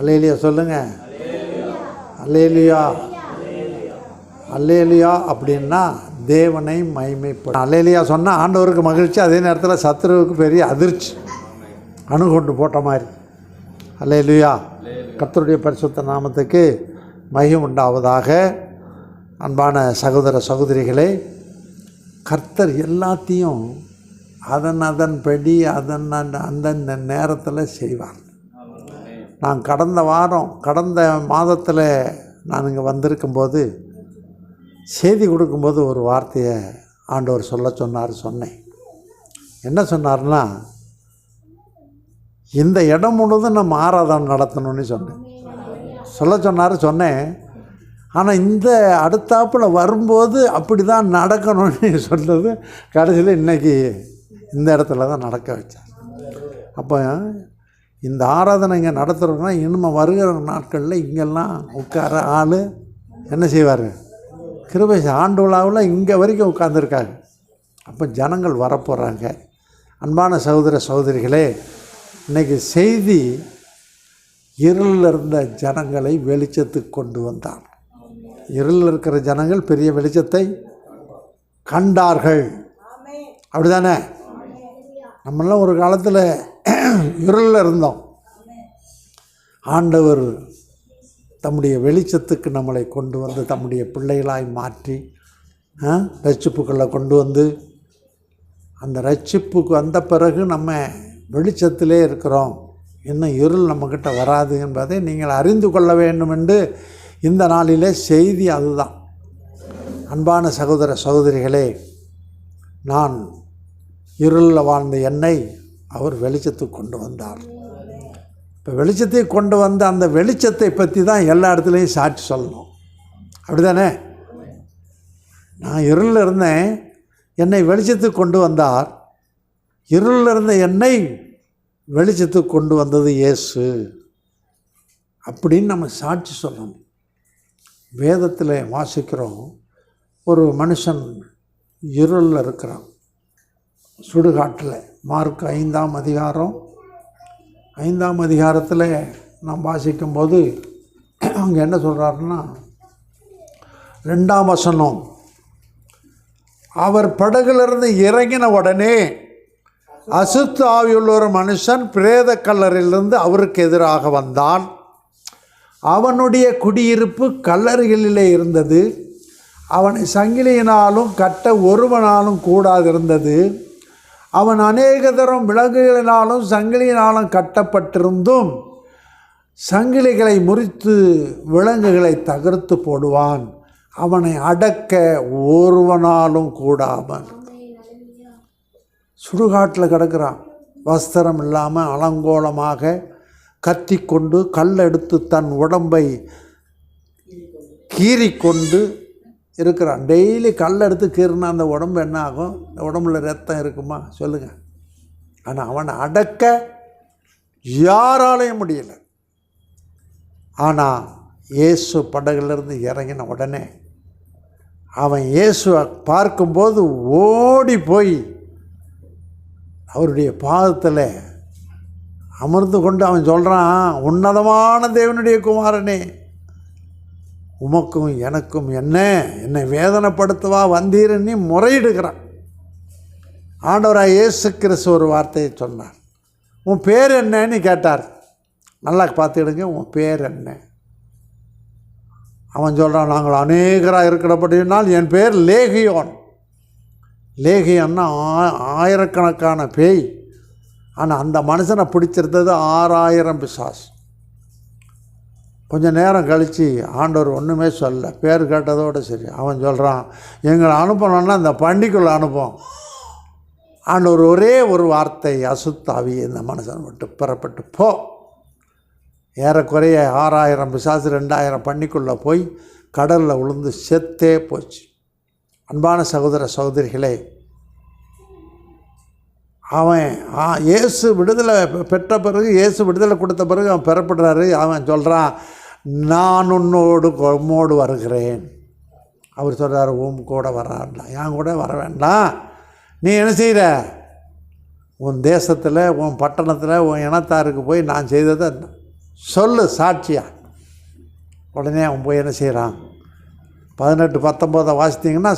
Hallelujah சொல்லுங்க. Hallelujah. Hallelujah அப்படின்னா தேவனை மைமைப்படும் அல்லேலியா சொன்னால் ஆண்டவருக்கு மகிழ்ச்சி அதே நேரத்தில் சத்ருவுக்கு பெரிய அதிர்ச்சி. அணுகொண்டு போட்ட மாதிரி. அல்லேலுயா. கர்த்தருடைய பரிசுத்த நாமத்துக்கு மகிம் உண்டாவதாக. அன்பான சகோதர சகோதரிகளே கர்த்தர் எல்லாத்தையும் அதன் அதன்படி அதன் அந்த- அந்தந்த நேரத்தில் செய்வார். நான் கடந்த வாரம் கடந்த மாதத்தில் நான் இங்கே வந்திருக்கும்போது செய்தி கொடுக்கும்போது ஒரு வார்த்தையை ஆண்டவர் சொல்ல சொன்னார் சொன்னேன். என்ன சொன்னார்னா இந்த இடம் முழுவதும் நம்ம ஆராதனை நடத்தணும்னு சொன்னேன். சொல்ல சொன்னார் சொன்னேன். ஆனால் இந்த அடுத்தாப்பில் வரும்போது அப்படி தான் நடக்கணும்னு சொன்னது கடைசியில் இன்றைக்கி இந்த இடத்துல தான் நடக்க வச்சார். அப்போ இந்த ஆராதனை இங்கே நடத்துகிறோன்னா இனிமே வருகிற நாட்களில் இங்கெல்லாம் உட்கார ஆள் என்ன செய்வார்? கிருபை ஆண்டு விழாவில் இங்கே வரைக்கும் உட்காந்துருக்காங்க அப்போ ஜனங்கள் வரப்போகிறாங்க அன்பான சகோதர சகோதரிகளே இன்றைக்கி செய்தி இருளில் இருந்த ஜனங்களை வெளிச்சத்துக்கு கொண்டு வந்தார் இருளில் இருக்கிற ஜனங்கள் பெரிய வெளிச்சத்தை கண்டார்கள். அப்படிதானே? நம்மளாம் ஒரு காலத்தில் இருளில் இருந்தோம். ஆண்டவர் தம்முடைய வெளிச்சத்துக்கு நம்மளை கொண்டு வந்து தம்முடைய பிள்ளைகளாய் மாற்றி ரட்சிப்புக்களை கொண்டு வந்து அந்த ரட்சிப்புக்கு வந்த பிறகு நம்ம வெளிச்சத்திலே இருக்கிறோம். இன்னும் இருள் நம்மக்கிட்ட வராது என்பதை நீங்கள் அறிந்து கொள்ள வேண்டும் என்று இந்த நாளிலே செய்தி அதுதான். அன்பான சகோதர சகோதரிகளே நான் இருளில் வாழ்ந்த என்னை அவர் வெளிச்சத்துக்கு கொண்டு வந்தார். இப்போ வெளிச்சத்தை கொண்டு வந்த அந்த வெளிச்சத்தை பற்றி தான் எல்லா இடத்துலையும் சாட்சி சொல்லணும். அப்படிதானே? நான் இருளில் இருந்தேன் என்னை வெளிச்சத்துக்கு கொண்டு வந்தார். இருளில் இருந்த என்னை வெளிச்சத்துக்கு கொண்டு வந்தது இயேசு. அப்படின்னு நம்ம சாட்சி சொல்லணும். வேதத்தில் வாசிக்கிறோம் ஒரு மனுஷன் இருளில் இருக்கிறான். சுடுகாட்டில். மார்க் ஐந்தாம் அதிகாரம். ஐந்தாம் அதிகாரத்தில் நாம் வாசிக்கும்போது அவங்க என்ன சொல்கிறாருன்னா ரெண்டாம் வசனம் அவர் படகுலிருந்து இறங்கின உடனே அசுத்து ஆவியுள்ள ஒரு மனுஷன் பிரேத கல்லறையிலிருந்து அவருக்கு எதிராக வந்தான். அவனுடைய குடியிருப்பு கல்லறைகளிலே இருந்தது. அவனை சங்கிலியினாலும் கட்ட ஒருவனாலும் கூடாதிருந்தது. அவன் அநேக தரம் விலங்குகளினாலும் சங்கிலியினாலும் கட்டப்பட்டிருந்தும் சங்கிலிகளை முறித்து விலங்குகளை தகர்த்து போடுவான். அவனை அடக்க ஒருவனாலும் கூடாமல். சுடுகாட்டில் கிடக்கிறான். வஸ்திரம் இல்லாமல் அலங்கோலமாக கத்திக்கொண்டு கல் எடுத்து தன் உடம்பை கீறிக்கொண்டு இருக்கிறான். டெய்லி கல் எடுத்து கீறினா அந்த உடம்பு என்ன ஆகும்? இந்த உடம்புல ரத்தம் இருக்குமா? சொல்லுங்கள் ஆனால் அவனை அடக்க யாராலையும் முடியலை. ஆனால் இயேசு படகுலேருந்து இறங்கின உடனே அவன் இயேசுவை பார்க்கும்போது ஓடி போய் அவருடைய பாதத்தில் அமர்ந்து கொண்டு அவன் சொல்கிறான் உன்னதமான தேவனுடைய குமாரனே உமக்கும் எனக்கும் என்ன? என்னை வேதனைப்படுத்துவா வந்தீருன்னு முறையிடுகிறான். ஆண்டவராக இயேசு கிறிஸ்து ஒரு வார்த்தையை சொன்னார். உன் பேர் என்னன்னு கேட்டார். நல்லா பார்த்துக்கிடுங்க உன் பேர் என்ன? அவன் சொல்கிறான் நாங்கள் அநேகராக இருக்கிறபடினால் என் பேர் லேகியோன். லேகியன்னா ஆ- ஆயிரக்கணக்கான பேய். ஆனால் அந்த மனுஷனை பிடிச்சிருந்தது ஆறாயிரம் பிசாஸ் கொஞ்சம் நேரம் கழித்து ஆண்டவர் ஒன்றுமே சொல்ல பேர் கேட்டதோடு சரி. அவன் சொல்கிறான் எங்களை அனுப்பணும்னா இந்த பண்டிக்குள்ளே அனுப்போம் ஆண்டவர் ஒரே ஒரு வார்த்தை அசுத்தாவி இந்த மனுஷன் விட்டு புறப்பட்டு போ. ஏறக்குறைய ஆறாயிரம் பிசாசு ரெண்டாயிரம் பண்ணிக்குள்ளே போய் கடலில் விழுந்து செத்தே போச்சு. அன்பான சகோதர சகோதரிகளே அவன் ஆ, இயேசு விடுதலை பெற்ற பிறகு இயேசு விடுதலை கொடுத்த பிறகு அவன் பெறப்படுறாரு. அவன் சொல்கிறான் நான் உன்னோடு உம்மோடு வருகிறேன். அவர் சொல்கிறார் உன் கூட வர என் கூட வர வேண்டாம்? நீ என்ன செய்கிற உன் தேசத்தில் உன் பட்டணத்தில் உன் இனத்தாருக்கு போய் நான் செய்ததை சொல்லு சாட்சியா? உடனே அவன் போய் என்ன செய்கிறான் பதினெட்டு பத்தொம்போதை வாசித்தீங்கன்னா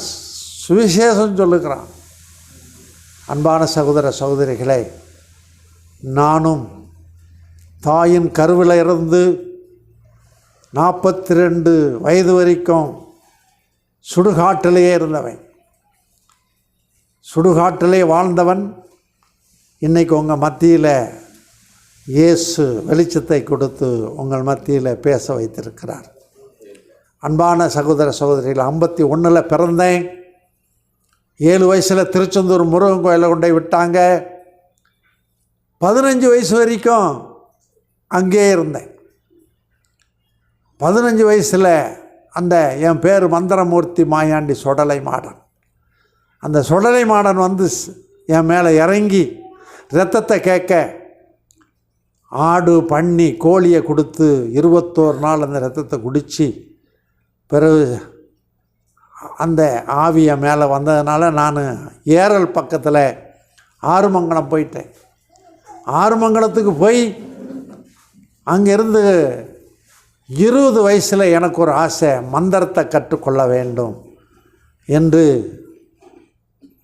சுவிசேஷம் சொல்லுக்கிறான் அன்பான சகோதர சகோதரிகளே நானும் தாயின் கருவில் இருந்து நாற்பத்தி ரெண்டு வயது வரைக்கும் சுடுகாட்டிலேயே இருந்தவன். சுடுகாட்டிலே வாழ்ந்தவன். இன்றைக்கி உங்கள் மத்தியில் இயேசு வெளிச்சத்தை கொடுத்து உங்கள் மத்தியில் பேச வைத்திருக்கிறார். அன்பான சகோதர சகோதரிகள் ஐம்பத்தி ஒன்றில் பிறந்தேன். ஏழு வயசில் திருச்செந்தூர் முருகன் கோயிலில் கொண்டு விட்டாங்க. பதினஞ்சு வயசு வரைக்கும் அங்கேயே இருந்தேன். பதினஞ்சு வயசில் அந்த என் பேர் மந்திரமூர்த்தி மாயாண்டி சுடலை மாடன் அந்த சுடலை மாடன் வந்து என் மேலே இறங்கி ரத்தத்தை கேட்க ஆடு பண்ணி கோழியை கொடுத்து இருபத்தோரு நாள் அந்த ரத்தத்தை குடித்து பிறகு அந்த ஆவியை மேலே வந்ததுனால நான் ஏரல் பக்கத்தில் ஆறுமங்கலம் போயிட்டேன். ஆறுமங்கலத்துக்கு போய் அங்கேருந்து இருபது வயசில் எனக்கு ஒரு ஆசை மந்திரத்தை கற்றுக்கொள்ள வேண்டும் என்று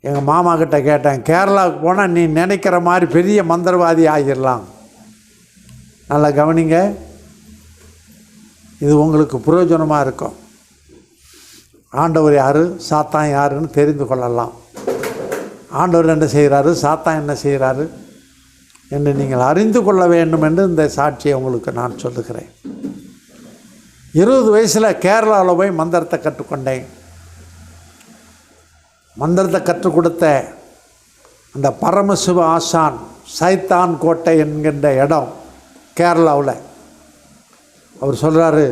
எங்கள் மாமா கிட்ட கேட்டேன். கேரளாவுக்கு போனால் நீ நினைக்கிற மாதிரி பெரிய மந்திரவாதி ஆகிடலாம். நல்லா கவனிங்க. இது உங்களுக்கு பிரயோஜனமாக இருக்கும். ஆண்டவர் யார்? சாத்தான் யாருன்னு தெரிந்து கொள்ளலாம். ஆண்டவர் என்ன செய்கிறாரு சாத்தான் என்ன செய்கிறாரு என்று நீங்கள் அறிந்து கொள்ள வேண்டும் என்று இந்த சாட்சியை உங்களுக்கு நான் சொல்லுகிறேன். இருபது வயசில் கேரளாவில் போய் மந்திரத்தை கற்றுக்கொண்டேன். மந்திரத்தை கற்றுக் கொடுத்த அந்த பரமசிவ ஆசான் சைத்தான் கோட்டை என்கின்ற இடம் கேரளாவில். அவர் சொல்கிறாரு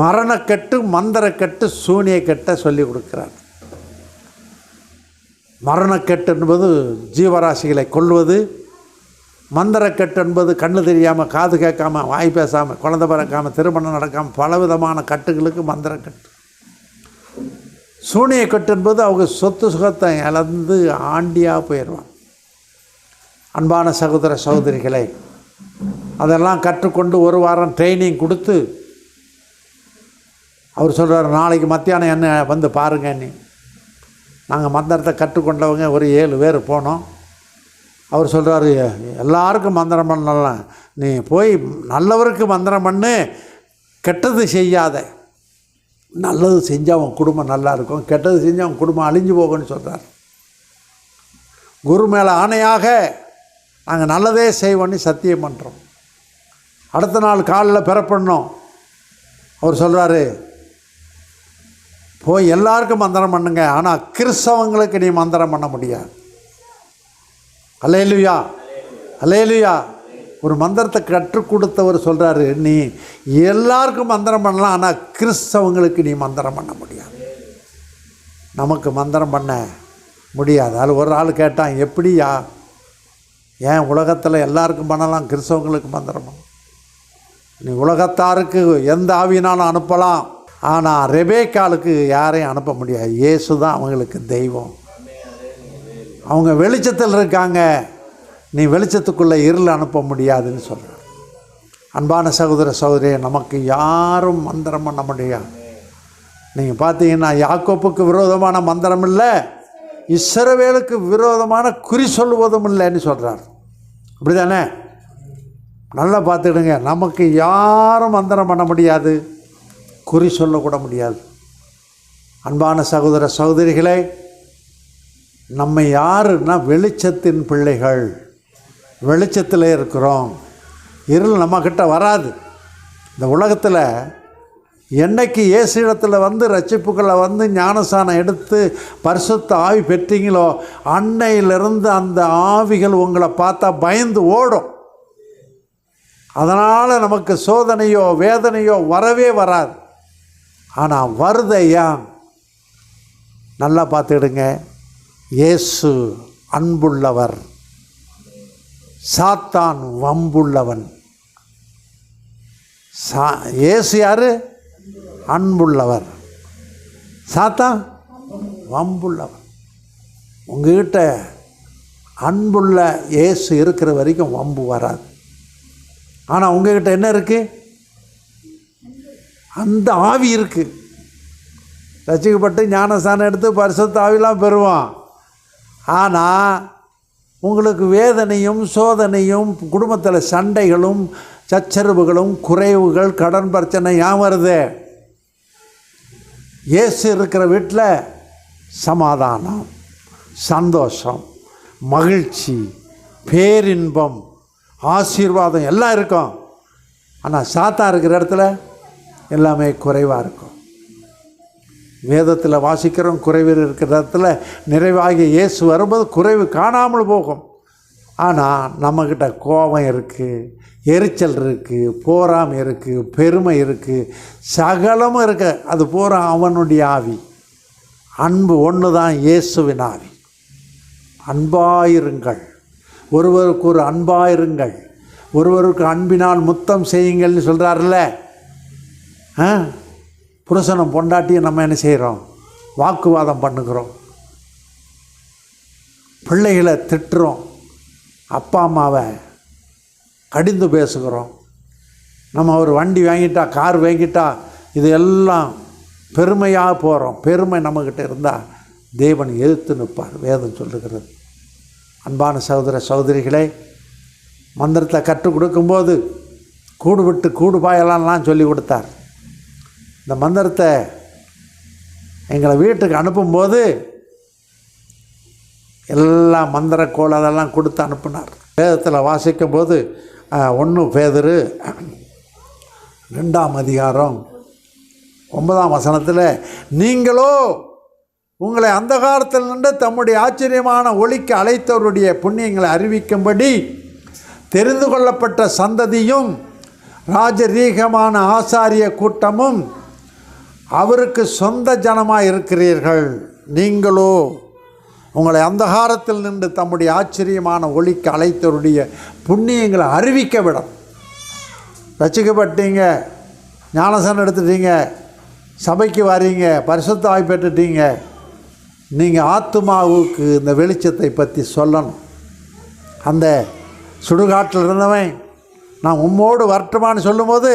மரணக்கட்டு மந்திரக்கட்டு சூனியக்கட்டை சொல்லி கொடுக்குறார். மரணக்கட்டு என்பது ஜீவராசிகளை கொள்வது மந்திரக்கட்டு என்பது கண்ணு தெரியாமல் காது கேட்காம வாய் பேசாமல் குழந்தை பிறக்காமல் திருமணம் நடக்காமல் பலவிதமான கட்டுகளுக்கு மந்திரக்கட்டு. சூனியக்கட்டு என்பது அவங்க சொத்து சுகத்தை இழந்து ஆண்டியாக போயிடுவான் அன்பான சகோதர சகோதரிகளை அதெல்லாம் கற்றுக்கொண்டு ஒரு வாரம் ட்ரைனிங் கொடுத்து அவர் சொல்கிறார் நாளைக்கு மத்தியானம் என்ன வந்து பாருங்க நீ. நாங்கள் மந்திரத்தை கற்றுக்கொண்டவங்க ஒரு ஏழு பேர் போனோம். அவர் சொல்கிறாரு எல்லாருக்கும் மந்திரம் பண்ணலாம் நீ போய் நல்லவருக்கு மந்திரம் பண்ணு கெட்டது செய்யாத. நல்லது செஞ்சால் அவன் குடும்பம் நல்லா இருக்கும் கெட்டது செஞ்சால் அவன் குடும்பம் அழிஞ்சு போகும்னு சொல்கிறார் குரு மேலே ஆணையாக நாங்கள் நல்லதே செய்வோன்னு சத்தியம் பண்ணுறோம் அடுத்த நாள் காலில் பிறப்பண்ணோம். அவர் சொல்கிறாரு போய் எல்லாருக்கும் மந்திரம் பண்ணுங்க ஆனால் கிறிஸ்தவங்களுக்கு நீ மந்திரம் பண்ண முடியாது. அலையலுயா அலையலுயா ஒரு மந்திரத்தை கற்றுக் கொடுத்தவர் சொல்கிறாரு நீ எல்லாருக்கும் மந்திரம் பண்ணலாம் ஆனால் கிறிஸ்தவங்களுக்கு நீ மந்திரம் பண்ண முடியாது. நமக்கு மந்திரம் பண்ண முடியாது. அது ஒரு ஆள் கேட்டான் எப்படியா? ஏன் உலகத்தில் எல்லாருக்கும் பண்ணலாம் கிறிஸ்தவங்களுக்கு மந்திரம் நீ உலகத்தாருக்கு எந்த ஆவியினாலும் அனுப்பலாம். ஆனால் ரெபேக்காலுக்கு யாரையும் அனுப்ப முடியாது. இயேசு தான் அவங்களுக்கு தெய்வம். அவங்க வெளிச்சத்தில் இருக்காங்க. நீ வெளிச்சத்துக்குள்ளே இருள் அனுப்ப முடியாதுன்னு சொல்கிறார் அன்பான சகோதர சகோதரியை நமக்கு யாரும் மந்திரம் பண்ண முடியாது நீங்கள் பார்த்தீங்கன்னா யாக்கோப்புக்கு விரோதமான மந்திரம் இல்லை இஸ்ரவேலுக்கு விரோதமான குறி சொல்லுவதும் இல்லைன்னு சொல்கிறார் அப்படி தானே நல்லா பார்த்துக்கிடுங்க நமக்கு யாரும் மந்திரம் பண்ண முடியாது குறி சொல்லக்கூட முடியாது. அன்பான சகோதர சகோதரிகளை நம்ம யாருன்னா வெளிச்சத்தின் பிள்ளைகள். வெளிச்சத்தில் இருக்கிறோம். இருள் நம்மக்கிட்ட வராது. இந்த உலகத்தில் என்னைக்கு இயேசு இடத்துல வந்து ரட்சிப்புக்களை வந்து ஞானசானம் எடுத்து பரிசுத்த ஆவி பெற்றீங்களோ அன்னையிலிருந்து அந்த ஆவிகள் உங்களை பார்த்தா பயந்து ஓடும். அதனால் நமக்கு சோதனையோ வேதனையோ வரவே வராது. ஆனால் வருதையா நல்லா பார்த்துடுங்க இயேசு அன்புள்ளவர். சாத்தான் வம்புள்ளவன். சா இயேசு யார்? அன்புள்ளவர். சாத்தான் வம்புள்ளவர் உங்ககிட்ட அன்புள்ள இயேசு இருக்கிற வரைக்கும் வம்பு வராது. ஆனால் உங்ககிட்ட என்ன இருக்குது அந்த ஆவி இருக்குது ரசிக்கப்பட்டு ஞானஸ்தானம் எடுத்து பரிசுத்த ஆவிலாம் பெறுவான். ஆனால் உங்களுக்கு வேதனையும் சோதனையும் குடும்பத்தில் சண்டைகளும் சச்சரவுகளும் குறைவுகள் கடன் பிரச்சனை ஏன் வருது? இயேசு இருக்கிற வீட்டில் சமாதானம் சந்தோஷம் மகிழ்ச்சி பேரின்பம் ஆசீர்வாதம் எல்லாம் இருக்கும். ஆனால் சாத்தா இருக்கிற இடத்துல எல்லாமே குறைவாக இருக்கும். வேதத்தில் வாசிக்கிறோம் குறைவு இருக்கிற இடத்துல நிறைவாகி இயேசு வரும்போது குறைவு காணாமல் போகும். ஆனால் நம்மக்கிட்ட கோபம் இருக்குது எரிச்சல் இருக்குது போராமை இருக்குது பெருமை இருக்குது சகலமும் இருக்கு. அது பூரா அவனுடைய ஆவி. அன்பு ஒன்று தான் இயேசுவின் ஆவி. அன்பாயிருங்கள். ஒருவருக்கு ஒரு அன்பாயிருங்கள். ஒருவருக்கு அன்பினால் முத்தம் செய்யுங்கள்னு சொல்கிறாருல்ல ஆ? புருஷனும் பொண்டாட்டியும் நம்ம என்ன செய்கிறோம் வாக்குவாதம் பண்ணுகிறோம். பிள்ளைகளை திட்டுறோம். அப்பா அம்மாவை கடிந்து பேசுகிறோம். நம்ம ஒரு வண்டி வாங்கிட்டா கார் வாங்கிட்டா இது எல்லாம் பெருமையாக போகிறோம் பெருமை நம்மக்கிட்ட இருந்தால் தேவன் எதிர்த்து நிற்பார் வேதம் சொல்லுகிறது. அன்பான சகோதர சகோதரிகளே மந்திரத்தை கற்றுக் கொடுக்கும்போது கூடு விட்டு கூடு சொல்லி கொடுத்தார். இந்த மந்திரத்தை எங்களை வீட்டுக்கு அனுப்பும்போது எல்லா மந்திரக்கோள் அதெல்லாம் கொடுத்து அனுப்புனார். வேதத்தில் வாசிக்கும்போது ஒன்று பேதரு ரெண்டாம் அதிகாரம் ஒன்பதாம் வசனத்தில் நீங்களோ உங்களை அந்த காலத்தில் நின்று தம்முடைய ஆச்சரியமான ஒளிக்கு அழைத்தவருடைய புண்ணியங்களை அறிவிக்கும்படி தெரிந்து கொள்ளப்பட்ட சந்ததியும் ராஜரீகமான ஆசாரிய கூட்டமும் அவருக்கு சொந்த ஜனமாக இருக்கிறீர்கள். நீங்களோ உங்களை அந்தகாரத்தில் நின்று தம்முடைய ஆச்சரியமான ஒளிக்கு அழைத்தருடைய புண்ணியங்களை அறிவிக்க விடும். ரசிக்கப்பட்டீங்க ஞானசனம் எடுத்துட்டீங்க சபைக்கு வரீங்க பரிசுத்த பெற்றுட்டீங்க. நீங்கள் ஆத்துமாவுக்கு இந்த வெளிச்சத்தை பற்றி சொல்லணும். அந்த சுடுகாட்டில் இருந்தவன் நான் உம்மோடு வரட்டுமான்னு சொல்லும்போது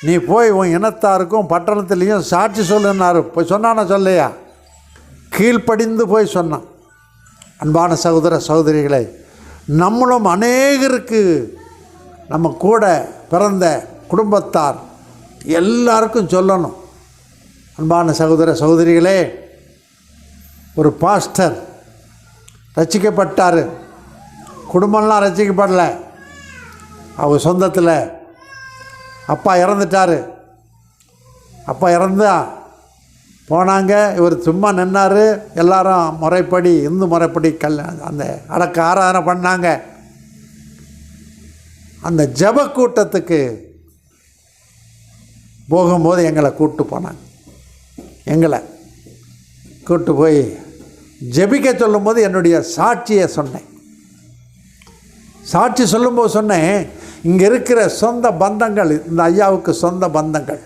நீ போய் உன் இனத்தாருக்கும் பட்டணத்துலேயும் சாட்சி சொல்லுன்னாரு. போய் சொன்னானா சொல்லையா? கீழ்ப்படிந்து போய் சொன்னான். அன்பான சகோதர சகோதரிகளை நம்மளும் அநேகருக்கு நம்ம கூட பிறந்த குடும்பத்தார் எல்லாருக்கும் சொல்லணும். அன்பான சகோதர சகோதரிகளே ஒரு பாஸ்டர் ரசிக்கப்பட்டார். குடும்பம்லாம் ரசிக்கப்படலை. அவர் சொந்தத்தில் அப்பா இறந்துட்டார். அப்பா இறந்தா போனாங்க. இவர் சும்மா நின்னார். எல்லாரும் முறைப்படி இந்து முறைப்படி கல் அந்த அடக்க ஆராதனை பண்ணாங்க. அந்த ஜப கூட்டத்துக்கு போகும்போது எங்களை கூப்பிட்டு போனாங்க. எங்களை கூப்பிட்டு போய் ஜெபிக்க சொல்லும்போது என்னுடைய சாட்சியை சொன்னேன். சாட்சி சொல்லும்போது சொன்னேன் இங்கே இருக்கிற சொந்த பந்தங்கள் இந்த ஐயாவுக்கு சொந்த பந்தங்கள்.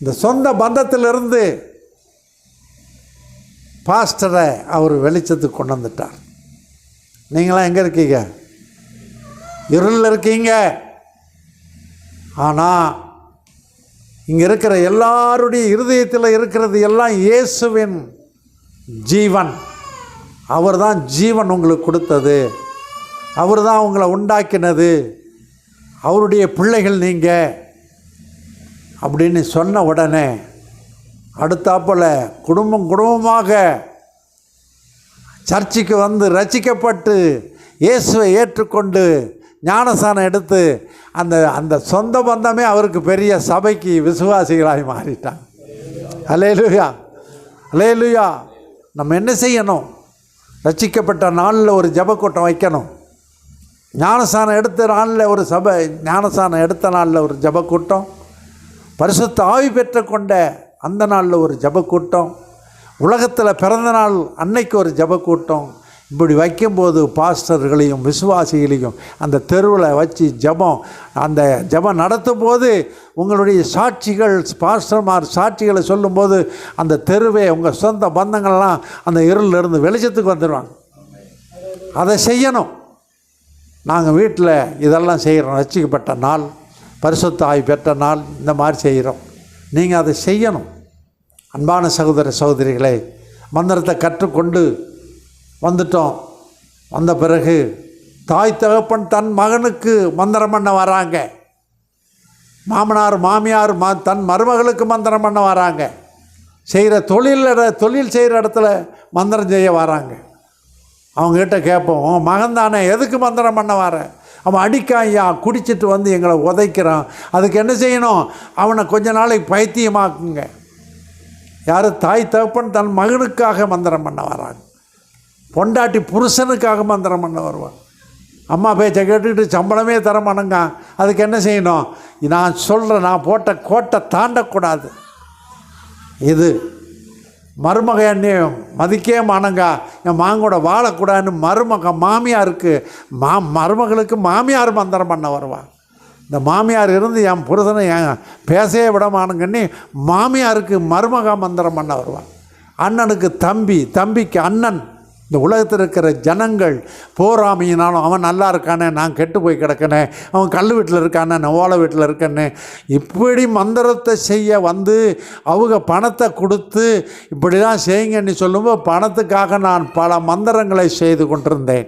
இந்த சொந்த பந்தத்திலிருந்து பாஸ்டரை அவர் வெளிச்சத்துக்கு கொண்டு வந்துட்டார். நீங்களாம் எங்கே இருக்கீங்க? இருளில் இருக்கீங்க. ஆனால் இங்கே இருக்கிற எல்லாருடைய இருதயத்தில் இருக்கிறது எல்லாம் இயேசுவின் ஜீவன். அவர் தான் ஜீவன் உங்களுக்கு கொடுத்தது. அவர் தான் உங்களை உண்டாக்கினது. அவருடைய பிள்ளைகள் நீங்கள் அப்படின்னு சொன்ன உடனே அடுத்தாப்பில் குடும்பம் குடும்பமாக சர்ச்சுக்கு வந்து ரசிக்கப்பட்டு இயேசுவை ஏற்றுக்கொண்டு ஞானசானம் எடுத்து அந்த அந்த சொந்த பந்தமே அவருக்கு பெரிய சபைக்கு விசுவாசிகளாகி மாறிட்டாங்க. அலேலுயா அலேலுயா நம்ம என்ன செய்யணும்? ரசிக்கப்பட்ட நாளில் ஒரு ஜபக்கூட்டம் வைக்கணும். ஞானஸ்தானம் எடுத்த நாளில் ஒரு சபை ஞானஸ்தானம் எடுத்த நாளில் ஒரு ஜபக்கூட்டம். பரிசுத்த ஆவி பெற்ற கொண்ட அந்த நாளில் ஒரு ஜபக்கூட்டம். உலகத்தில் பிறந்த நாள் அன்னைக்கு ஒரு ஜபக்கூட்டம். இப்படி வைக்கும்போது பாஸ்டர்களையும் விசுவாசிகளையும் அந்த தெருவில் வச்சு ஜபம் அந்த ஜபம் நடத்தும் போது உங்களுடைய சாட்சிகள் பாஸ்டர்மார் சாட்சிகளை சொல்லும்போது அந்த தெருவே உங்கள் சொந்த பந்தங்கள்லாம் அந்த இருளிலிருந்து வெளிச்சத்துக்கு வந்துடுவாங்க அதை செய்யணும். நாங்கள் வீட்டில் இதெல்லாம் செய்கிறோம் ரசிக்கப்பட்ட நாள் பரிசுத்த ஆய் பெற்ற நாள் இந்த மாதிரி செய்கிறோம். நீங்கள் அதை செய்யணும். அன்பான சகோதர சகோதரிகளை மந்திரத்தை கற்றுக்கொண்டு வந்துட்டோம். வந்த பிறகு தாய் தகப்பன் தன் மகனுக்கு மந்திரம் பண்ண வராங்க. மாமனார் மாமியார் மா தன் மருமகளுக்கு மந்திரம் பண்ண வராங்க. செய்கிற தொழில் தொழில் செய்கிற இடத்துல மந்திரம் செய்ய வராங்க. அவங்ககிட்ட கேட்போம் உன் மகன் தானே எதுக்கு மந்திரம் பண்ண வர? அவன் அடிக்காயா குடிச்சிட்டு வந்து எங்களை உதைக்கிறான். அதுக்கு என்ன செய்யணும்? அவனை கொஞ்ச நாளைக்கு பைத்தியமாக்குங்க. யார் தாய் தகப்பன் தன் மகனுக்காக மந்திரம் பண்ண வராங்க. பொண்டாட்டி புருஷனுக்காக மந்திரம் பண்ண வருவான். அம்மா பேச்சை கேட்டுக்கிட்டு சம்பளமே தர மாட்டேங்க. அதுக்கு என்ன செய்யணும்? நான் சொல்கிறேன் நான் போட்ட கோட்டை தாண்டக்கூடாது. இது மருமக என்னையும் மதிக்கே மானங்கா என் மாங்கூட வாழக்கூடாதுன்னு மருமக மாமியாருக்கு மா மருமகளுக்கு மாமியார் மந்திரம் பண்ண வருவான் இந்த மாமியார் இருந்து என் புருஷனை என் பேசவே விட மானுங்கன்னு மாமியாருக்கு மருமக மந்திரம் பண்ண வருவான் அண்ணனுக்கு தம்பி தம்பிக்கு அண்ணன் இந்த உலகத்தில் இருக்கிற ஜனங்கள் போராமையினாலும் அவன் நல்லா இருக்கானே நான் கெட்டு போய் கிடக்கனே அவன் கல் வீட்டில் இருக்கானே நான் ஓலை வீட்டில் இருக்கேன்னு இப்படி மந்திரத்தை செய்ய வந்து அவங்க பணத்தை கொடுத்து இப்படி தான் செய்யுங்கன்னு சொல்லும்போது பணத்துக்காக நான் பல மந்திரங்களை செய்து கொண்டிருந்தேன்.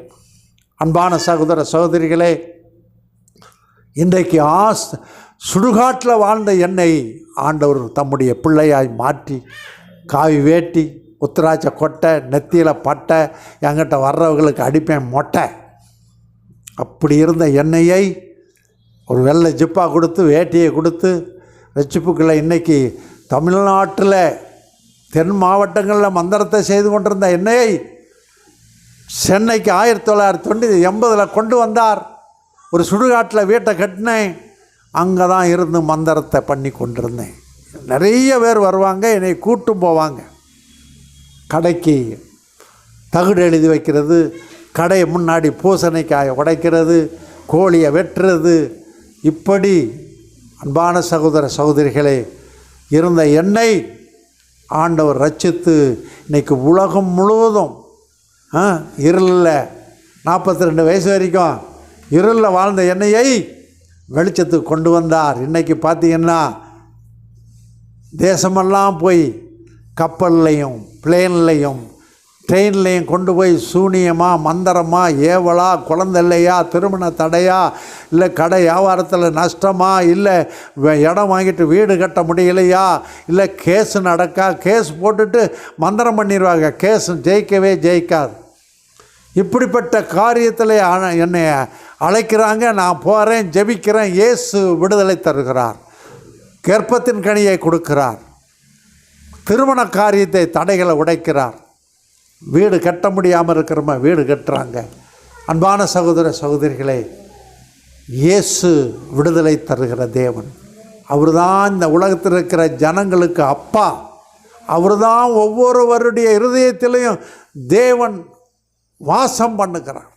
அன்பான சகோதர சகோதரிகளே இன்றைக்கு ஆஸ் சுடுகாட்டில் வாழ்ந்த என்னை ஆண்டவர் தம்முடைய பிள்ளையாய் மாற்றி காவி வேட்டி உத்திராட்ச கொட்டை நெத்தியில் பட்டை என்கிட்ட வர்றவங்களுக்கு அடிப்பேன் மொட்டை. அப்படி இருந்த எண்ணெயை ஒரு வெள்ளை ஜிப்பா கொடுத்து வேட்டியை கொடுத்து ரட்சிப்புக்களை இன்றைக்கி தமிழ்நாட்டில் தென் மாவட்டங்களில் மந்திரத்தை செய்து கொண்டிருந்த எண்ணெயை சென்னைக்கு ஆயிரத்தி தொள்ளாயிரத்தி தொண்ணூற்றி எண்பதில் கொண்டு வந்தார். ஒரு சுடுகாட்டில் வீட்டை கட்டினேன். அங்கே தான் இருந்து மந்திரத்தை பண்ணி கொண்டிருந்தேன். நிறைய பேர் வருவாங்க என்னை கூட்டும் போவாங்க. கடைக்கு தகுடு எழுதி வைக்கிறது கடையை முன்னாடி பூசணிக்காயை உடைக்கிறது கோழியை வெட்டுறது. இப்படி அன்பான சகோதர சகோதரிகளே இருந்த எண்ணெய் ஆண்டவர் ரச்சித்து இன்றைக்கி உலகம் முழுவதும் இருளில் நாற்பத்தி ரெண்டு வயசு வரைக்கும் இருளில் வாழ்ந்த எண்ணெயை வெளிச்சத்துக்கு கொண்டு வந்தார். இன்றைக்கி பார்த்தீங்கன்னா தேசமெல்லாம் போய் கப்பல்லையும் பிளேன்லையும் ட்ரெயின்லையும் கொண்டு போய் சூனியமா மந்திரமா ஏவலா குழந்தை திருமண தடையா இல்லை கடை வியாபாரத்தில் நஷ்டமா இல்லை இடம் வாங்கிட்டு வீடு கட்ட முடியலையா இல்லை கேஸ் நடக்கா கேஸ் போட்டுட்டு மந்திரம் பண்ணிடுவாங்க கேஸ் ஜெயிக்கவே ஜெயிக்காது. இப்படிப்பட்ட காரியத்தில் அ- என்னை அழைக்கிறாங்க. நான் போகிறேன் ஜெபிக்கிறேன். இயேசு விடுதலை தருகிறார். கர்ப்பத்தின் கனியை கொடுக்கிறார். திருமண காரியத்தை தடைகளை உடைக்கிறார். வீடு கட்ட முடியாமல் இருக்கிறவங்க வீடு கட்டுறாங்க. அன்பான சகோதர சகோதரிகளே இயேசு விடுதலை தருகிற தேவன். அவர் தான் இந்த உலகத்தில் இருக்கிற ஜனங்களுக்கு அப்பா. அவர் தான் ஒவ்வொருவருடைய இருதயத்திலையும் தேவன் வாசம் பண்ணுகிறார்.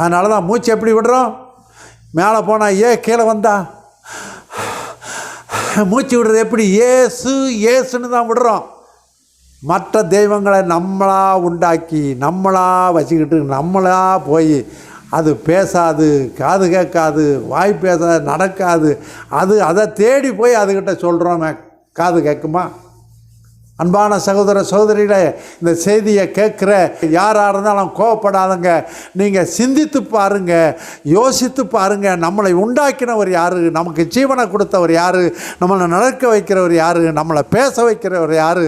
அதனால தான் மூச்சு எப்படி விடுறோம்? மேலே போனால் ஏ கீழே வந்தா? மூச்சு விடுறது எப்படி? ஏசு ஏசுன்னு தான் விடுறோம். மற்ற தெய்வங்களை நம்மளாக உண்டாக்கி நம்மளா வச்சுக்கிட்டு நம்மளாக போய் அது பேசாது காது கேட்காது வாய் பேசாது நடக்காது. அது அதை தேடி போய் அதுக்கிட்ட சொல்கிறோமே காது கேட்குமா? அன்பான சகோதர சகோதரிகளே இந்த செய்தியை கேட்குற யாராக இருந்தாலும் கோவப்படாதங்க. நீங்கள் சிந்தித்து பாருங்க யோசித்து பாருங்க. நம்மளை உண்டாக்கினவர் யார்? நமக்கு ஜீவனை கொடுத்தவர் யார்? நம்மளை நடக்க வைக்கிறவர் யார்? நம்மளை பேச வைக்கிறவர் யார்?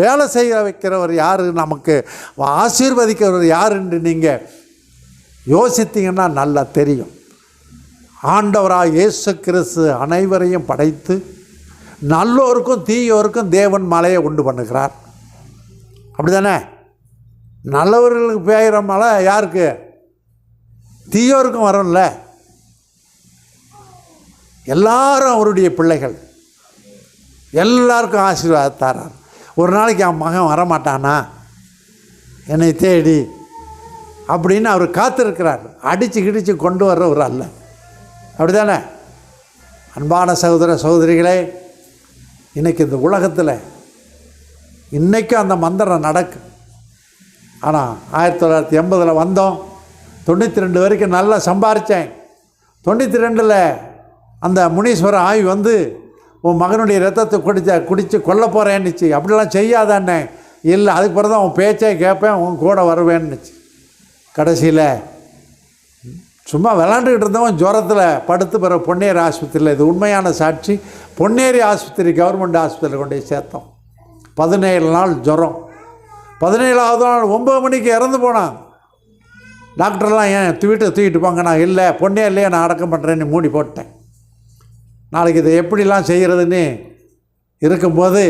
வேலை செய்ய வைக்கிறவர் யார்? நமக்கு ஆசீர்வதிக்கிறவர் யாருன்னு நீங்கள் யோசித்தீங்கன்னா நல்லா தெரியும். ஆண்டவராக இயேசு கிறிஸ்து அனைவரையும் படைத்து நல்லோருக்கும் தீயோருக்கும் தேவன் மலையை உண்டு பண்ணுகிறார். அப்படி தானே நல்லவர்களுக்கு பெய்கிற மழை யாருக்கு? தீயோருக்கும் வரும்ல. எல்லாரும் அவருடைய பிள்ளைகள். எல்லாருக்கும் ஆசீர்வாதத்தாரார் ஒரு நாளைக்கு என் மகன் வரமாட்டானா? என்னை தேடி. அப்படின்னு அவர் காத்திருக்கிறார். அடித்து கிடிச்சு கொண்டு வர்றவர் அல்ல. அப்படி தானே அன்பான சகோதர சகோதரிகளே இன்றைக்கி இந்த உலகத்தில் இன்றைக்கும் அந்த மந்திரம் நடக்கும் ஆனால் ஆயிரத்தி தொள்ளாயிரத்தி எண்பதில் வந்தோம். தொண்ணூற்றி ரெண்டு வரைக்கும் நல்லா சம்பாரித்தேன் தொண்ணூற்றி ரெண்டில் அந்த முனீஸ்வரர் ஆவி வந்து உன் மகனுடைய ரத்தத்தை குடிச்ச குடித்து கொல்ல போகிறேன்னுச்சு அப்படிலாம் செய்யாதானே இல்லை அதுக்கு பிறகு தான் உன் பேச்சே கேட்பேன் உன் கூட வருவேன்னுச்சு கடைசியில் சும்மா விளாண்டுக்கிட்டு இருந்தவன் ஜுரத்தில் படுத்து பிறகு பொன்னேரி ஆஸ்பத்திரியில் இது உண்மையான சாட்சி. பொன்னேரி ஆஸ்பத்திரி கவர்மெண்ட் ஆஸ்பத்திரியில் கொண்டு போய் சேர்த்தோம். பதினேழு நாள் ஜுரம். பதினேழாவது நாள் ஒம்பது மணிக்கு இறந்து போனான். டாக்டர்லாம் ஏன் தூக்கிட்டு தூக்கிட்டு போங்க நான் இல்லை பொன்னேரிலேயே நான் அடக்கம் பண்ணுறேன்னு மூடி போட்டேன். நாளைக்கு இதை எப்படிலாம் செய்கிறதுன்னு இருக்கும்போது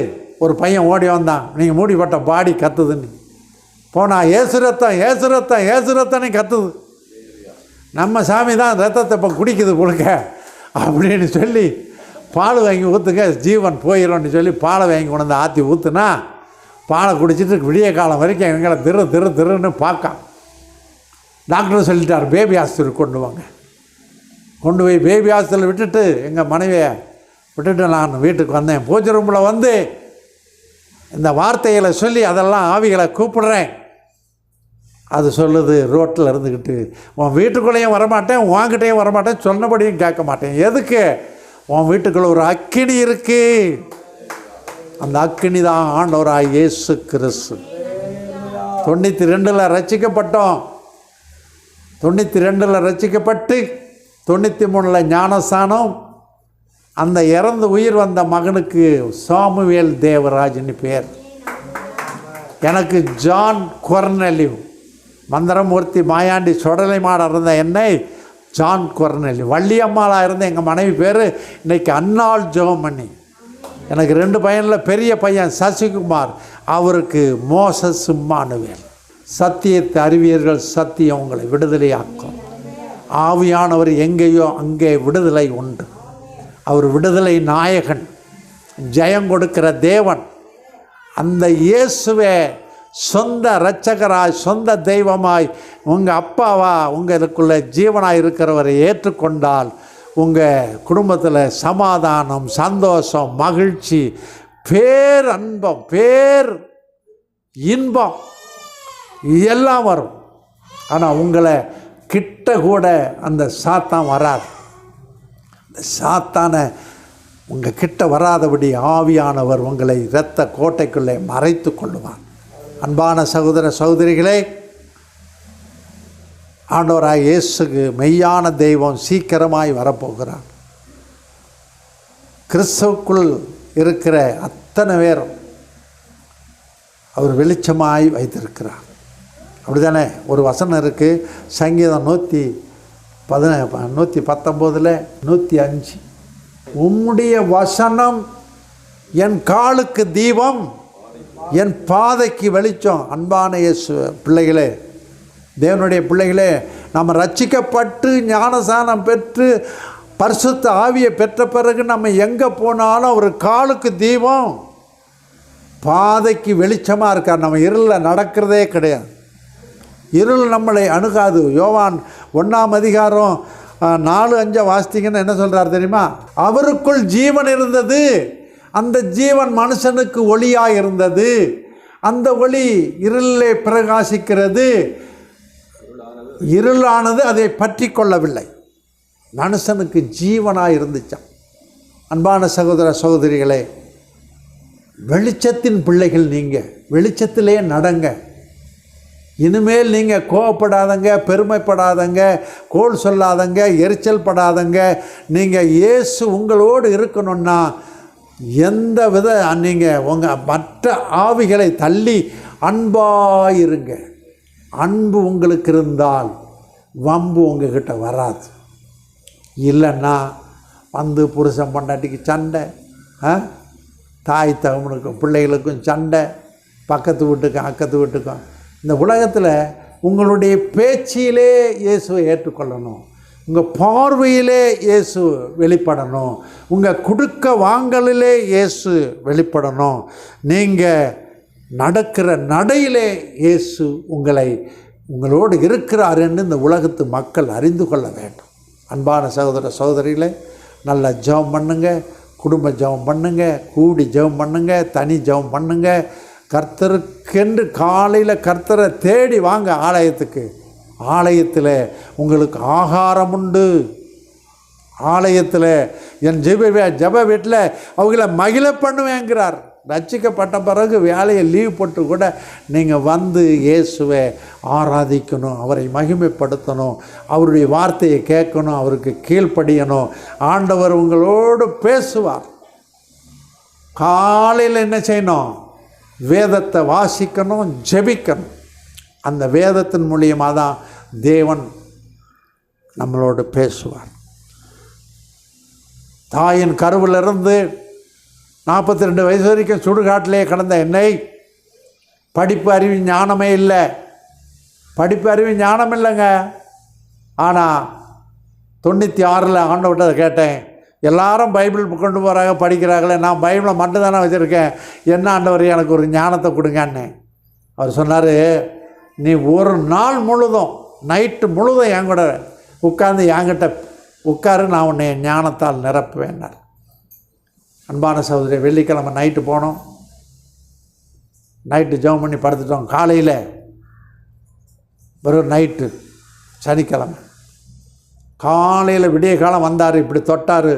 ஒரு பையன் ஓடி வந்தான். நீங்கள் மூடி போட்ட பாடி கத்துதுன்னு. போனால் ஏசுரத்தம் ஏசுரத்தம் ஏசுரத்தனே கத்துது. நம்ம சாமி தான் ரத்தத்தை இப்போ குடிக்குது கொடுக்க. அப்படின்னு சொல்லி பால் வாங்கி ஊற்றுங்க ஜீவன் போயிடும்னு சொல்லி பாலை வாங்கி கொண்டு வந்து ஆற்றி ஊற்றுனா பாலை குடிச்சிட்டு விடிய காலம் வரைக்கும் எங்களை திரு திரு திருன்னு பார்க்கான். டாக்டர் சொல்லிட்டார் பேபி ஆஸ்பத்திரி கொண்டு வாங்க. கொண்டு போய் பேபி ஹாஸ்டலில் விட்டுட்டு எங்கள் மனைவியை விட்டுட்டு நான் வீட்டுக்கு வந்தேன். பூஜை ரூமில் வந்து இந்த வார்த்தைகளை சொல்லி அதெல்லாம் ஆவிகளை கூப்பிடுறேன். அது சொல்லுது ரோட்டில் இருந்துக்கிட்டு உன் வீட்டுக்குள்ளேயும் வரமாட்டேன் உன்கிட்டையும் வரமாட்டேன் சொன்னபடியும் கேட்க மாட்டேன். எதுக்கு? உன் வீட்டுக்குள்ளே ஒரு அக்கினி இருக்கு. அந்த அக்கினி தான் ஆண்டவராக இயேசு கிறிஸ்து. தொண்ணூற்றி ரெண்டில் ரசிக்கப்பட்டோம் தொண்ணூற்றி ரெண்டில் ரசிக்கப்பட்டு தொண்ணூற்றி மூணில் ஞானஸ்தானம். அந்த இறந்து உயிர் வந்த மகனுக்கு சாமுவேல் தேவராஜ்னு பேர். எனக்கு ஜான் கொர்னலிவ் மந்திரமூர்த்தி மாயாண்டி சுடலைமாட இருந்த என்னை ஜான் குரநெல்லி வள்ளியம்மாளாக இருந்த எங்கள் மனைவி பேர் இன்றைக்கி அன்னாள் ஜோமணி. எனக்கு ரெண்டு பையனில் பெரிய பையன் சசிகுமார். அவருக்கு மோச சிம்மானுவேல் சத்தியத்தை அறிவியர்கள் சத்தியம் உங்களை விடுதலையாக்கும். ஆவியானவர் எங்கேயோ அங்கே விடுதலை உண்டு. அவர் விடுதலை நாயகன் ஜெயம் கொடுக்கிற தேவன். அந்த இயேசுவே சொந்த இரட்சகராய் சொந்த தெய்வமாய் உங்கள் அப்பாவா உங்களுக்குள்ள ஜீவனாக இருக்கிறவரை ஏற்றுக்கொண்டால் உங்கள் குடும்பத்தில் சமாதானம் சந்தோஷம் மகிழ்ச்சி பேர் அன்பம் பேர் இன்பம் எல்லாம் வரும். ஆனால் உங்களை கிட்ட கூட அந்த சாத்தான் வராது. அந்த சாத்தானை உங்கள் கிட்ட வராதபடி ஆவியானவர் உங்களை இரத்த கோட்டைக்குள்ளே மறைத்து கொள்ளுவார். அன்பான சகோதர சகோதரிகளே ஆண்டவராக இயேசுக்கு மெய்யான தெய்வம் சீக்கிரமாய் வரப்போகிறார். கிறிஸ்துவுக்குள் இருக்கிற அத்தனை பேரும் அவர் வெளிச்சமாய் வைத்திருக்கிறார். அப்படிதானே ஒரு வசனம் இருக்குது சங்கீதம் நூற்றி பதின நூற்றி பத்தொம்போதில் நூற்றி அஞ்சு. உம்முடைய வசனம் என் காலுக்கு தீபம் என் பாதைக்கு வெளிச்சம். அன்பான இயேசு பிள்ளைகளே தேவனுடைய பிள்ளைகளே நம்ம ரட்சிக்கப்பட்டு ஞானசானம் பெற்று பரிசுத்த ஆவியை பெற்ற பிறகு நம்ம எங்கே போனாலும் ஒரு காலுக்கு தீபம். பாதைக்கு வெளிச்சமாக இருக்கார் நம்ம இருளில் நடக்கிறதே கிடையாது. இருள் நம்மளை அணுகாது. யோவான் ஒன்றாம் அதிகாரம் நாலு அஞ்சை வாசித்தீங்கன்னு என்ன சொல்கிறார் தெரியுமா? அவருக்குள் ஜீவன் இருந்தது. அந்த ஜீவன் மனுஷனுக்கு ஒளியாக இருந்தது. அந்த ஒளி இருளிலே பிரகாசிக்கிறது. இருளானது அதை பற்றி கொள்ளவில்லை. மனுஷனுக்கு ஜீவனாக இருந்துச்சான் அன்பான சகோதர சகோதரிகளே வெளிச்சத்தின் பிள்ளைகள் நீங்கள் வெளிச்சத்திலே நடங்க. இனிமேல் நீங்கள் கோவப்படாதங்க பெருமைப்படாதங்க கோல் சொல்லாதங்க எரிச்சல் படாதங்க நீங்கள் இயேசு உங்களோடு இருக்கணும்னா எந்த வித நீங்கள் உங்கள் மற்ற ஆவிகளை தள்ளி அன்பாயிருங்க. அன்பு உங்களுக்கு இருந்தால் வம்பு உங்ககிட்ட வராது. இல்லைன்னா வந்து புருஷன் பொண்டாட்டிக்கு சண்டை ஆ? தாய் தகவனுக்கும் பிள்ளைகளுக்கும் சண்டை பக்கத்து வீட்டுக்கும் அக்கத்து வீட்டுக்கும். இந்த உலகத்தில் உங்களுடைய பேச்சிலே இயேசுவை ஏற்றுக்கொள்ளணும். உங்கள் பார்வையிலே இயேசு வெளிப்படணும். உங்கள் கொடுக்க வாங்கலிலே இயேசு வெளிப்படணும். நீங்கள் நடக்கிற நடையிலே இயேசு உங்களை உங்களோடு இருக்கிறாருன்னு இந்த உலகத்து மக்கள் அறிந்து கொள்ள வேண்டும். அன்பான சகோதர சகோதரிகளே நல்லா ஜெபம் பண்ணுங்கள் குடும்ப ஜெபம் பண்ணுங்கள் கூடி ஜெபம் பண்ணுங்கள் தனி ஜெபம் பண்ணுங்கள் கர்த்தருக்கென்று காலையில் கர்த்தரை தேடி வாங்க ஆலயத்துக்கு. ஆலயத்தில் உங்களுக்கு ஆகாரம் உண்டு ஆலயத்தில் என் ஜெப ஜப ஜெப வீட்டில் அவங்கள மகிழ பண்ணுவேங்கிறார். ரச்சிக்கப்பட்ட பிறகு வேலையை லீவ் போட்டு கூட நீங்கள் வந்து இயேசுவை ஆராதிக்கணும் அவரை மகிமைப்படுத்தணும் அவருடைய வார்த்தையை கேட்கணும் அவருக்கு கீழ்ப்படியணும். ஆண்டவர் உங்களோடு பேசுவார். காலையில் என்ன செய்யணும்? வேதத்தை வாசிக்கணும் ஜெபிக்கணும். அந்த வேதத்தின் மூலியமாக தான் தேவன் நம்மளோடு பேசுவார். தாயின் கருவிலிருந்து நாற்பத்தி ரெண்டு வயசு வரைக்கும் சுடுகாட்டிலே கடந்த என்னை படிப்பு அறிவு ஞானமே இல்லை. படிப்பு அறிவு ஞானம் இல்லைங்க. ஆனால் தொண்ணூற்றி ஆறில் ஆண்டவர்கிட்ட கேட்டேன். எல்லாரும் பைபிள் கொண்டு போகிறாங்க படிக்கிறாங்களே நான் பைபிளை மட்டும் தானே வச்சுருக்கேன். என்ன ஆண்டவர் எனக்கு ஒரு ஞானத்தை கொடுங்கன்னு. அவர் சொன்னார் நீ ஒரு நாள் முழுதும் நைட்டு முழுதும் என் கூட உட்காந்து என்கிட்ட உட்காரு நான் உன்னை ஞானத்தால் நிரப்புவேன்னார் அன்பான சகோதரி வெள்ளிக்கிழமை நைட்டு போனோம். நைட்டு ஜெபம் பண்ணி படுத்துட்டோம். காலையில் வெறும் நைட்டு சனிக்கிழமை. காலையில் விடிய காலம் வந்தார் இப்படி தொட்டார்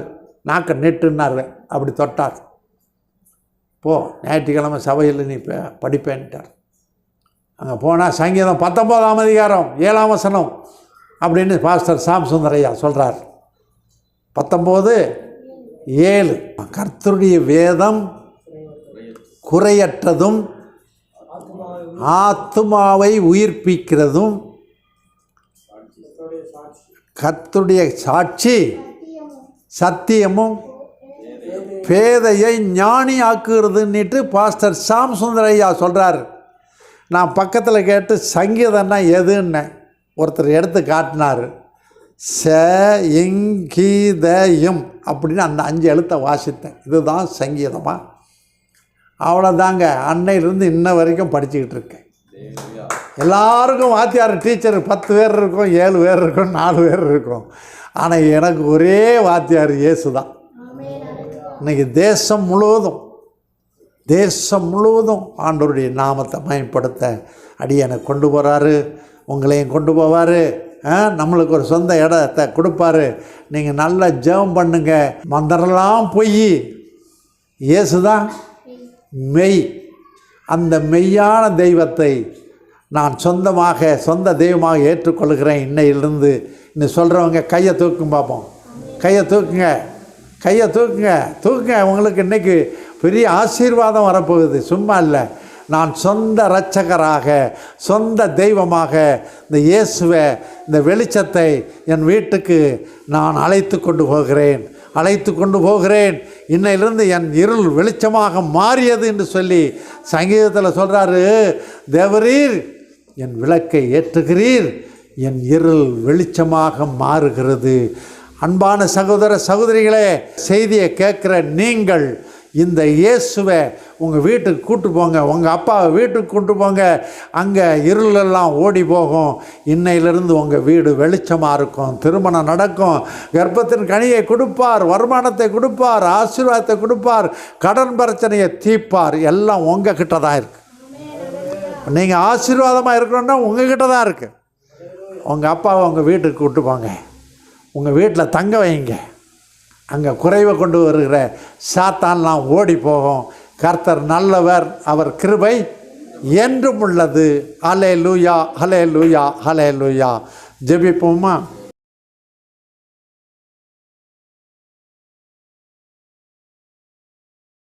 நாக்க நெட்டுன்னார் அப்படி தொட்டார். போ ஞாயிற்றுக்கிழமை சபையில் நீ படிப்பேன்ட்டார். அங்கே போனால் சங்கீதம் பத்தொம்போதாம் அதிகாரம் ஏழாம் வசனம் அப்படின்னு பாஸ்டர் சாம் சுந்தரையா சொல்கிறார் பத்தொம்போது ஏழு. கர்த்தருடைய வேதம் குறையற்றதும் ஆத்துமாவை உயிர்ப்பிக்கிறதும் கர்த்துடைய சாட்சி சத்தியமும் பேதையை ஞானி ஆக்குறதுன்னுட்டு பாஸ்டர் சாம் சுந்தரையா சொல்கிறார் நான் பக்கத்தில் கேட்டு சங்கீதம்னா எதுன்னேன் ஒருத்தர் எடுத்து காட்டினார். ச இங்கீதயம் அப்படின்னு அந்த அஞ்சு எழுத்தை வாசித்தேன். இதுதான் சங்கீதமா? அவ்வளோதாங்க அன்னையிலேருந்து இன்ன வரைக்கும் படிச்சுக்கிட்டு இருக்கேன். எல்லாருக்கும் வாத்தியார் டீச்சர் பத்து பேர் இருக்கும் ஏழு பேர் இருக்கும் நாலு பேர் இருக்கும். ஆனால் எனக்கு ஒரே வாத்தியார் இயேசு தான் இன்னைக்கு தேசம் முழுவதும் தேசம் முழுவதும் ஆண்டவருடைய நாமத்தை பயன்படுத்த அடியனை கொண்டு போகிறாரு உங்களையும் கொண்டு போவார். நம்மளுக்கு ஒரு சொந்த இடத்தை கொடுப்பாரு. நீங்கள் நல்லா ஜெபம் பண்ணுங்க. மந்திரம்லாம் பொய். இயேசுதான் மெய். அந்த மெய்யான தெய்வத்தை நான் சொந்தமாக சொந்த தெய்வமாக ஏற்றுக்கொள்கிறேன். இன்னையிலிருந்து இன்னும் சொல்கிறவங்க கையை தூக்கும் பார்ப்போம் கையை தூக்குங்க கையை தூக்குங்க தூக்குங்க. உங்களுக்கு இன்றைக்கி பெரிய ஆசீர்வாதம் வரப்போகுது. சும்மா இல்லை. நான் சொந்த இரட்சகராக சொந்த தெய்வமாக இந்த இயேசுவை இந்த வெளிச்சத்தை என் வீட்டுக்கு நான் அழைத்து கொண்டு போகிறேன். அழைத்து கொண்டு போகிறேன். இன்னையிலிருந்து என் இருள் வெளிச்சமாக மாறியது என்று சொல்லி சங்கீதத்தில் சொல்கிறாரு தேவரீர் என் விளக்கை ஏற்றுகிறீர். என் இருள் வெளிச்சமாக மாறுகிறது. அன்பான சகோதர சகோதரிகளே செய்தியை கேட்குற நீங்கள் இந்த இயேசுவை உங்கள் வீட்டுக்கு கூட்டு போங்க உங்கள் அப்பாவை வீட்டுக்கு கூட்டு போங்க. அங்கே இருளெல்லாம் ஓடி போகும். இன்னையிலிருந்து உங்கள் வீடு வெளிச்சமாக இருக்கும். திருமணம் நடக்கும். கர்ப்பத்தின் கனியை கொடுப்பார் வருமானத்தை கொடுப்பார் ஆசீர்வாதத்தை கொடுப்பார் கடன் பிரச்சனையை தீர்ப்பார். எல்லாம் உங்கள் கிட்ட தான் இருக்குது நீங்கள் ஆசீர்வாதமாக இருக்கணும்னா உங்ககிட்ட தான் இருக்குது உங்கள் அப்பாவை உங்கள் வீட்டுக்கு கூட்டு போங்க. உங்கள் வீட்டில் தங்க வைங்க. அங்கே குறைவை கொண்டு வருகிற சாத்தான்லாம் ஓடி போகும். கர்த்தர் நல்லவர் அவர் கிருபை என்றும் உள்ளது. ஹலே லூயா ஹலே லூயா ஹலே லூயா ஜெபிப்போமா?